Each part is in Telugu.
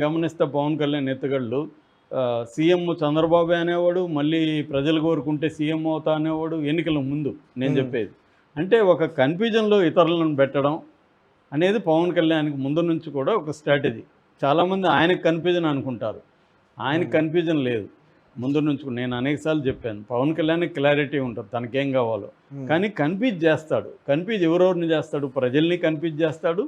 గమనిస్తే పవన్ కళ్యాణ్ ఎత్తుగళ్ళు. సీఎం చంద్రబాబు అనేవాడు మళ్ళీ ప్రజలు కోరుకుంటే సీఎం అవుతా అనేవాడు ఎన్నికల ముందు నేను. చెప్పేది. అంటే ఒక కన్ఫ్యూజన్లో ఇతరులను పెట్టడం అనేది పవన్ కళ్యాణ్కి ముందు నుంచి కూడా ఒక స్ట్రాటజీ. చాలామంది ఆయనకు కన్ఫ్యూజన్ అనుకుంటారు. ఆయనకు. కన్ఫ్యూజన్ లేదు. ముందు నుంచి నేను అనేకసార్లు చెప్పాను పవన్ కళ్యాణ్కి క్లారిటీ ఉంటుంది తనకేం కావాలో. కానీ కన్ఫ్యూజ్ చేస్తాడు. కన్ఫ్యూజ్ ఎవరెవరిని చేస్తాడు? ప్రజల్ని కన్ఫ్యూజ్ చేస్తాడు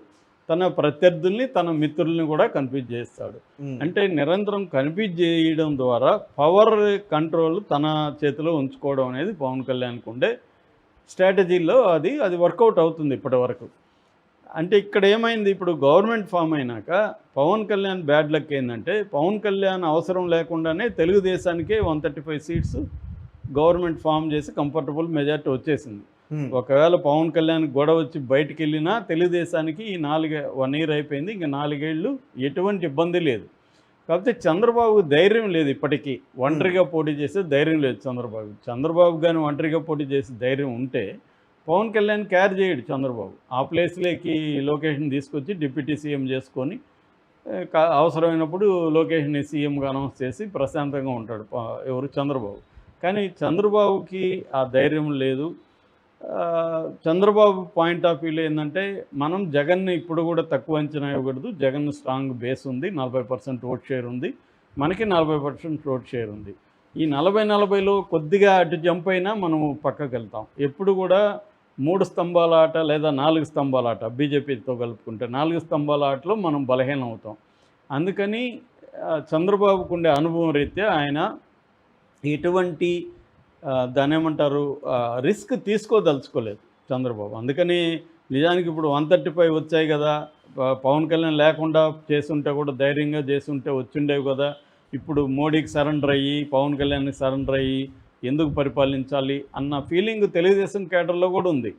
తన ప్రత్యర్థుల్ని తన మిత్రుల్ని కూడా కన్ఫ్యూజ్ చేస్తాడు. అంటే నిరంతరం కన్ఫ్యూజ్ చేయడం ద్వారా పవర్ కంట్రోల్ తన చేతిలో ఉంచుకోవడం అనేది పవన్ కళ్యాణ్కి ఉండే స్ట్రాటజీలో అది అది వర్కౌట్ అవుతుంది ఇప్పటి వరకు అంటే ఇక్కడ ఏమైంది ఇప్పుడు గవర్నమెంట్ ఫామ్ అయినాక పవన్ కళ్యాణ్ బ్యాడ్ లక్ ఏంటంటే పవన్ కళ్యాణ్ అవసరం లేకుండానే తెలుగుదేశానికే one thirty five seats government form చేసి కంఫర్టబుల్ మెజార్టీ వచ్చేసింది. ఒకవేళ పవన్ కళ్యాణ్ గొడవ వచ్చి బయటికి వెళ్ళినా తెలుగుదేశానికి ఈ నాలుగే వన్ ఇయర్ అయిపోయింది. ఇంకా నాలుగేళ్ళు ఎటువంటి ఇబ్బంది లేదు. కాకపోతే చంద్రబాబు ధైర్యం లేదు ఇప్పటికీ. ఒంటరిగా పోటీ చేసే ధైర్యం లేదు చంద్రబాబు. చంద్రబాబు కానీ ఒంటరిగా పోటీ చేసే ధైర్యం ఉంటే పవన్ కళ్యాణ్ క్యార్ చేయడు చంద్రబాబు. ఆ ప్లేస్లోకి లొకేషన్ తీసుకొచ్చి డిప్యూటీ సీఎం చేసుకొని అవసరమైనప్పుడు లొకేషన్ని సీఎంగా అనౌన్స్ చేసి ప్రశాంతంగా ఉంటాడు ఎవరు? చంద్రబాబు. కానీ చంద్రబాబుకి ఆ ధైర్యం లేదు. చంద్రబాబు పాయింట్ ఆఫ్ వ్యూలో ఏంటంటే మనం జగన్ని ఇప్పుడు కూడా తక్కువ అంచనా ఇవ్వకూడదు. జగన్ స్ట్రాంగ్ బేస్ ఉంది నలభై పర్సెంట్ ఓట్ షేర్ ఉంది. మనకి నలభై పర్సెంట్ ఓట్ షేర్ ఉంది. ఈ నలభై నలభైలో కొద్దిగా అటు జంప్ అయినా మనము పక్కకి వెళ్తాం. ఎప్పుడు కూడా మూడు స్తంభాల ఆట లేదా నాలుగు స్తంభాల ఆట బీజేపీతో కలుపుకుంటే నాలుగు స్తంభాల ఆటలో మనం బలహీనం అవుతాం. అందుకని చంద్రబాబుకు ఉండే అనుభవం రీత్యా ఆయన ఎటువంటి దాని ఏమంటారు? రిస్క్ తీసుకోదలుచుకోలేదు చంద్రబాబు. అందుకని నిజానికి ఇప్పుడు వన్ థర్టీ ఫైవ్ వచ్చాయి కదా. పవన్ కళ్యాణ్ లేకుండా చేస్తుంటే కూడా ధైర్యంగా చేస్తుంటే వచ్చిండేవి కదా. ఇప్పుడు మోడీకి సరెండర్ అయ్యి పవన్ కళ్యాణ్కి సరెండర్ అయ్యి ఎందుకు పరిపాలించాలి అన్న ఫీలింగ్ తెలుగుదేశం కేటర్లో కూడా ఉంది.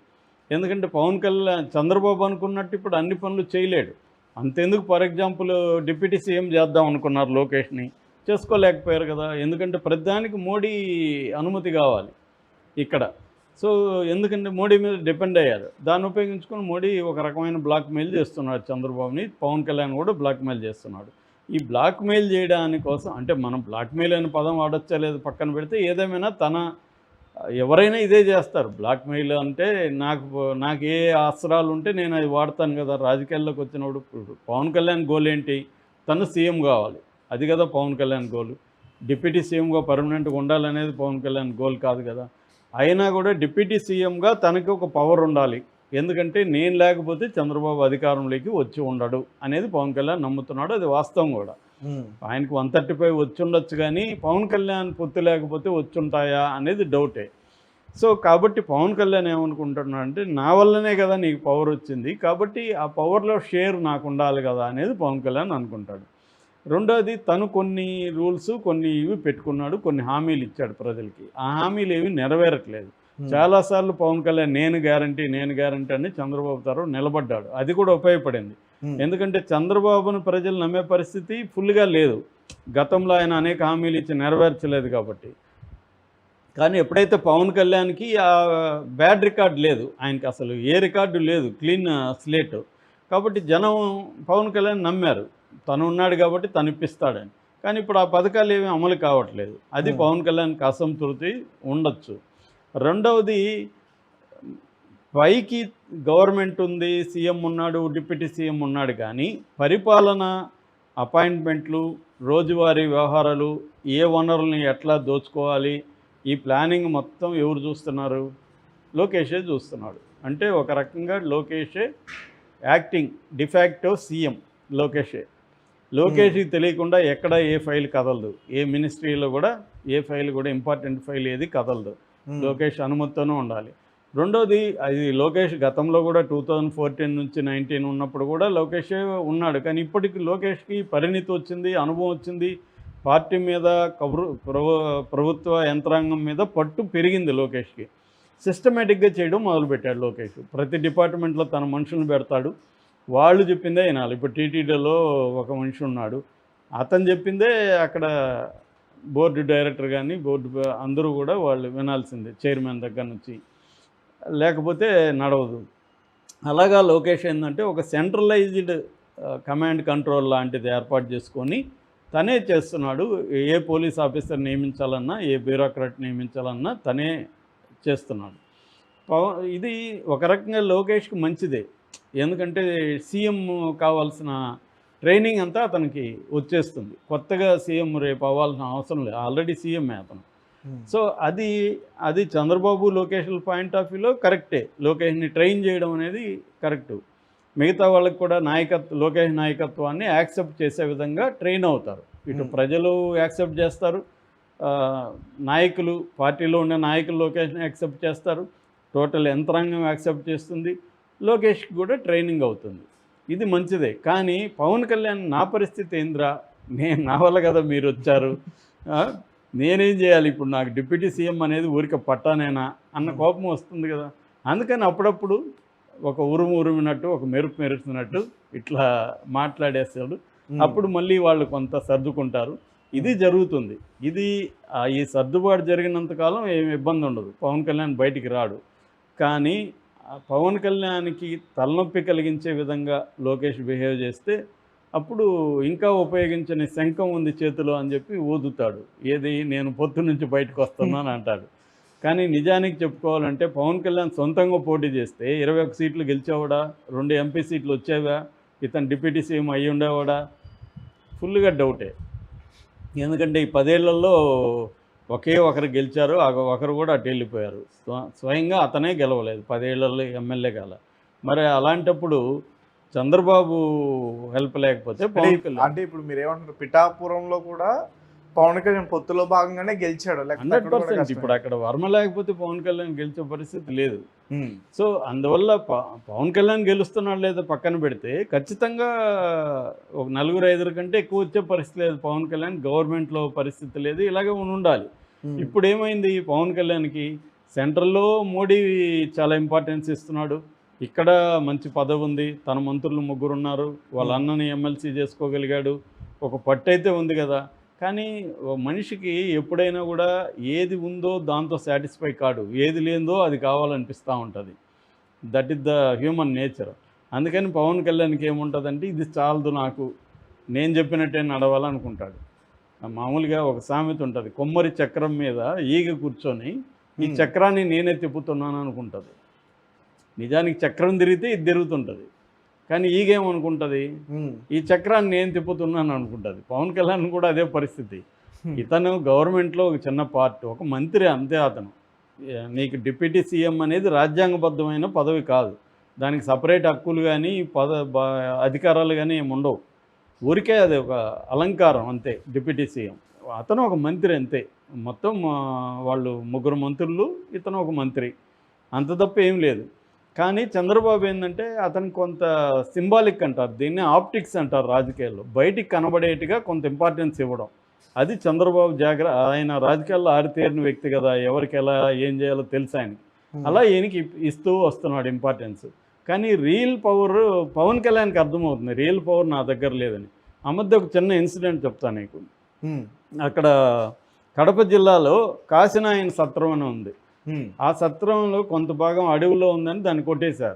ఎందుకంటే పవన్ కళ్యాణ్ చంద్రబాబు అనుకున్నట్టు ఇప్పుడు అన్ని పనులు చేయలేడు. అంతెందుకు ఫర్ ఎగ్జాంపుల్ డిప్యూటీ సీఎం చేద్దాం అనుకున్నారు లోకేష్ని. చేసుకోలేకపోయారు కదా. ఎందుకంటే ప్రతిదానికి మోడీ అనుమతి కావాలి ఇక్కడ. సో ఎందుకంటే మోడీ మీద డిపెండ్ అయ్యారు. దాన్ని ఉపయోగించుకొని మోడీ ఒక రకమైన బ్లాక్మెయిల్ చేస్తున్నాడు చంద్రబాబుని. పవన్ కళ్యాణ్ కూడా బ్లాక్మెయిల్ చేస్తున్నాడు. ఈ బ్లాక్మెయిల్ చేయడానికోసం చేయడాని కోసం అంటే మనం బ్లాక్మెయిల్ అనే పదం వాడచ్చా లేదు పక్కన పెడితే ఏదేమైనా తన ఎవరైనా ఇదే చేస్తారు. బ్లాక్మెయిల్ అంటే నాకు నాకు ఏ అస్త్రాలు ఉంటే నేను అది వాడతాను కదా. రాజకీయాల్లోకి వచ్చినప్పుడు పవన్ కళ్యాణ్ గోల్ ఏంటి తను సీఎం కావాలి. అది కదా పవన్ కళ్యాణ్ గోల్ డిప్యూటీ సీఎంగా పర్మనెంట్గా ఉండాలనేది పవన్ కళ్యాణ్ గోల్ కాదు కదా. అయినా కూడా డిప్యూటీ సీఎంగా తనకి ఒక పవర్ ఉండాలి. ఎందుకంటే నేను లేకపోతే చంద్రబాబు అధికారంలోకి వచ్చి ఉండడు అనేది పవన్ కళ్యాణ్ నమ్ముతున్నాడు. అది వాస్తవం కూడా. ఆయనకు వన్ థర్టీ ఫైవ్ వచ్చి ఉండొచ్చు కానీ పవన్ కళ్యాణ్ పొత్తు లేకపోతే వచ్చి ఉంటాయా అనేది డౌటే సో కాబట్టి పవన్ కళ్యాణ్ ఏమనుకుంటున్నాడు అంటే నా వల్లనే కదా నీకు పవర్ వచ్చింది. కాబట్టి ఆ పవర్లో షేర్ నాకు ఉండాలి కదా అనేది పవన్ కళ్యాణ్ అనుకుంటాడు. రెండోది తను కొన్ని రూల్స్ కొన్ని ఇవి పెట్టుకున్నాడు కొన్ని హామీలు ఇచ్చాడు ప్రజలకి. ఆ హామీలు ఏవి నెరవేరట్లేదు. చాలాసార్లు పవన్ కళ్యాణ్ నేను గ్యారంటీ నేను గ్యారంటీ అని చంద్రబాబు తరం నిలబడ్డాడు. అది కూడా ఉపయోగపడింది. ఎందుకంటే చంద్రబాబును ప్రజలు నమ్మే పరిస్థితి ఫుల్గా లేదు. గతంలో ఆయన అనేక హామీలు ఇచ్చి నెరవేర్చలేదు కాబట్టి. కానీ ఎప్పుడైతే పవన్ కళ్యాణ్కి ఆ బ్యాడ్ రికార్డ్ లేదు ఆయనకి అసలు ఏ రికార్డు లేదు క్లీన్ స్లేట్. కాబట్టి జనం పవన్ కళ్యాణ్ నమ్మారు. తను ఉన్నాడు కాబట్టి తను ఇప్పిస్తాడని కానీ ఇప్పుడు ఆ పథకాలు ఏమీ అమలు కావట్లేదు. అది. పవన్ కళ్యాణ్కి అసంతృప్తి ఉండొచ్చు. రెండవది పైకి గవర్నమెంట్ ఉంది సీఎం ఉన్నాడు డిప్యూటీ సీఎం ఉన్నాడు కానీ పరిపాలన అపాయింట్మెంట్లు రోజువారీ వ్యవహారాలు ఏ వనరుల్ని ఎట్లా దోచుకోవాలి ఈ ప్లానింగ్ మొత్తం ఎవరు చూస్తున్నారు? లోకేషే చూస్తున్నాడు. అంటే ఒక రకంగా లోకేషే యాక్టింగ్ డిఫాక్టో సీఎం లోకేషే. లోకేష్కి తెలియకుండా ఎక్కడ ఏ ఫైల్ కదలదు. ఏ మినిస్ట్రీలో కూడా ఏ ఫైల్ కూడా ఇంపార్టెంట్ ఫైల్ ఏది కదలదు. లోకేష్ అనుమతితోనే ఉండాలి. రెండోది అది లోకేష్ గతంలో కూడా టూ థౌజండ్ ఫోర్టీన్ నుంచి నైన్టీన్ ఉన్నప్పుడు కూడా లోకేషే ఉన్నాడు. కానీ ఇప్పటికి లోకేష్కి పరిణితి వచ్చింది అనుభవం వచ్చింది. పార్టీ మీద కబురు ప్రభుత్వ యంత్రాంగం మీద పట్టు పెరిగింది లోకేష్కి. సిస్టమేటిక్గా చేయడం మొదలుపెట్టాడు లోకేష్. ప్రతి డిపార్ట్మెంట్లో తన మనుషులను పెడతాడు. వాళ్ళు చెప్పిందే వినాలి. ఇప్పుడు టీటీడీలో ఒక మనిషి ఉన్నాడు. అతను చెప్పిందే అక్కడ బోర్డు డైరెక్టర్ కానీ బోర్డు అందరూ కూడా వాళ్ళు వినాల్సిందే చైర్మన్ దగ్గర నుంచి. లేకపోతే నడవదు. అలాగా లోకేష్ ఏంటంటే ఒక సెంట్రలైజ్డ్ కమాండ్ కంట్రోల్ లాంటిది ఏర్పాటు చేసుకొని తనే చేస్తున్నాడు. ఏ పోలీస్ ఆఫీసర్ నియమించాలన్నా ఏ బ్యూరోక్రాట్ నియమించాలన్నా తనే చేస్తున్నాడు. పవన్ ఇది ఒక రకంగా లోకేష్కి మంచిదే. ఎందుకంటే సీఎం కావాల్సిన ట్రైనింగ్ అంతా అతనికి వచ్చేస్తుంది. కొత్తగా సీఎం రేపు అవ్వాల్సిన అవసరం లేదు. ఆల్రెడీ సీఎంఏ అతను. సో అది అది చంద్రబాబు లోకేష్ల పాయింట్ ఆఫ్ వ్యూలో కరెక్టే. లోకేష్ని ట్రైన్ చేయడం అనేది కరెక్టు. మిగతా వాళ్ళకి కూడా నాయకత్వ లోకేష్ నాయకత్వాన్ని యాక్సెప్ట్ చేసే విధంగా ట్రైన్ అవుతారు. ఇటు Hmm. ప్రజలు యాక్సెప్ట్ చేస్తారు. నాయకులు పార్టీలో ఉండే నాయకులు లోకేష్ని యాక్సెప్ట్ చేస్తారు. టోటల్ యంత్రాంగం యాక్సెప్ట్ చేస్తుంది. లోకేష్కి కూడా ట్రైనింగ్ అవుతుంది. ఇది మంచిదే. కానీ పవన్ కళ్యాణ్ నా పరిస్థితి ఏంద్రా? నేను నా వల్ల కదా మీరు వచ్చారు? నేనేం చేయాలి ఇప్పుడు? నాకు డిప్యూటీ సీఎం అనేది ఊరికే పట్టానేనా? అన్న కోపం వస్తుంది కదా. అందుకని అప్పుడప్పుడు ఒక ఉరుము ఉరుమినట్టు ఒక మెరుపు మెరుస్తున్నట్టు ఇట్లా మాట్లాడేస్తాడు. అప్పుడు మళ్ళీ వాళ్ళు కొంత సర్దుకుంటారు. ఇది జరుగుతుంది. ఇది ఈ సర్దుబాటు జరిగినంత కాలం ఏమి ఇబ్బంది ఉండదు పవన్ కళ్యాణ్ బయటికి రాడు. కానీ పవన్ కళ్యాణ్కి తలనొప్పి కలిగించే విధంగా లోకేష్ బిహేవ్ చేస్తే అప్పుడు ఇంకా ఉపయోగించని శంఖం ఉంది చేతిలో అని చెప్పి ఊదుతాడు. ఏది? నేను పొత్తు నుంచి బయటకు వస్తున్నాను అంటాడు. కానీ నిజానికి చెప్పుకోవాలంటే పవన్ కళ్యాణ్ సొంతంగా పోటీ చేస్తే ఇరవై ఒక సీట్లు గెలిచేవాడా? రెండు ఎంపీ సీట్లు వచ్చేవా? ఇతను డిప్యూటీ సీఎం అయ్యి ఉండేవాడా? ఫుల్గా డౌటే. ఎందుకంటే ఈ పదేళ్ళలో ఒకే ఒకరు గెలిచారు ఆ ఒకరు కూడా అటు వెళ్ళిపోయారు. స్వ- స్వయంగా అతనే గెలవలేదు పదేళ్ళలో ఎమ్మెల్యే కాల. మరి అలాంటప్పుడు చంద్రబాబు హెల్ప్ లేకపోతే అంటే ఇప్పుడు మీరు ఏమంటారు పిఠాపురంలో కూడా పవన్ కళ్యాణ్ పొత్తులో భాగంగానే గెలిచాడు. Hundred percent. ఇప్పుడు అక్కడ వర్మ లేకపోతే పవన్ కళ్యాణ్ గెలిచే పరిస్థితి లేదు. సో అందువల్ల పవన్ కళ్యాణ్ గెలుస్తున్నాడు లేదో పక్కన పెడితే ఖచ్చితంగా ఒక నలుగురు ఐదుగురు కంటే ఎక్కువ వచ్చే పరిస్థితి లేదు. పవన్ కళ్యాణ్ గవర్నమెంట్లో పరిస్థితి లేదు. ఇలాగే ఉండాలి. ఇప్పుడు ఏమైంది? పవన్ కళ్యాణ్కి సెంట్రల్లో మోడీ చాలా ఇంపార్టెన్స్ ఇస్తున్నాడు. ఇక్కడ మంచి పదవి ఉంది. తన మంత్రులు ముగ్గురు ఉన్నారు వాళ్ళ. అన్నని ఎమ్మెల్సీ చేసుకోగలిగాడు. ఒక పట్టు అయితే ఉంది కదా. కానీ మనిషికి ఎప్పుడైనా కూడా ఏది ఉందో దాంతో సాటిస్ఫై కాడు. ఏది లేదో అది కావాలనిపిస్తూ ఉంటుంది. That is the human nature. అందుకని పవన్ కళ్యాణ్కి ఏముంటుందంటే ఇది చాలదు నాకు. నేను చెప్పినట్టే నడవాలనుకుంటాడు. మామూలుగా ఒక సామెత ఉంటుంది కొమ్మరి చక్రం మీద ఈగ కూర్చొని ఈ చక్రాన్ని నేనే తిప్పుతున్నాను అనుకుంటుంది. నిజానికి చక్రం తిరిగితే ఇది తిరుగుతుంటుంది. కానీ ఈగేమనుకుంటుంది? ఈ చక్రాన్ని నేను తిప్పుతున్నాను అనుకుంటుంది. పవన్ కళ్యాణ్ కూడా అదే పరిస్థితి. ఇతను గవర్నమెంట్లో ఒక చిన్న పార్ట్ ఒక మంత్రి అంతే అతను. నీకు డిప్యూటీ సీఎం అనేది రాజ్యాంగబద్ధమైన పదవి కాదు. దానికి సపరేట్ హక్కులు కానీ పద అధికారాలు కానీ ఏమి ఉండవు. ఊరికే అది ఒక అలంకారం అంతే డిప్యూటీ సీఎం. అతను ఒక మంత్రి అంతే. మొత్తం వాళ్ళు ముగ్గురు మంత్రులు ఇతను ఒక మంత్రి. అంత తప్ప ఏం లేదు. కానీ చంద్రబాబు ఏంటంటే అతనికి కొంత సింబాలిక్ అంటారు దీన్ని ఆప్టిక్స్ అంటారు రాజకీయాల్లో. బయటికి కనబడేట్టుగా కొంత ఇంపార్టెన్స్ ఇవ్వడం. అది చంద్రబాబు జాగ్ర ఆయన రాజకీయాల్లో ఆరితేరిన వ్యక్తి కదా ఎవరికి ఎలా ఏం చేయాలో తెలుసు ఆయనకి. అలా ఈయనకి ఇస్తూ వస్తున్నాడు ఇంపార్టెన్స్. కానీ రియల్ పవర్ పవన్ కళ్యాణ్కి అర్థమవుతుంది రియల్ పవర్ నా దగ్గర లేదని. ఆ మధ్య ఒక చిన్న ఇన్సిడెంట్ చెప్తాను నీకు. అక్కడ కడప జిల్లాలో కాశీనాయన సత్రం అని ఉంది. ఆ సత్రంలో కొంత భాగం అడవిలో ఉందని దాన్ని కొట్టేశారు.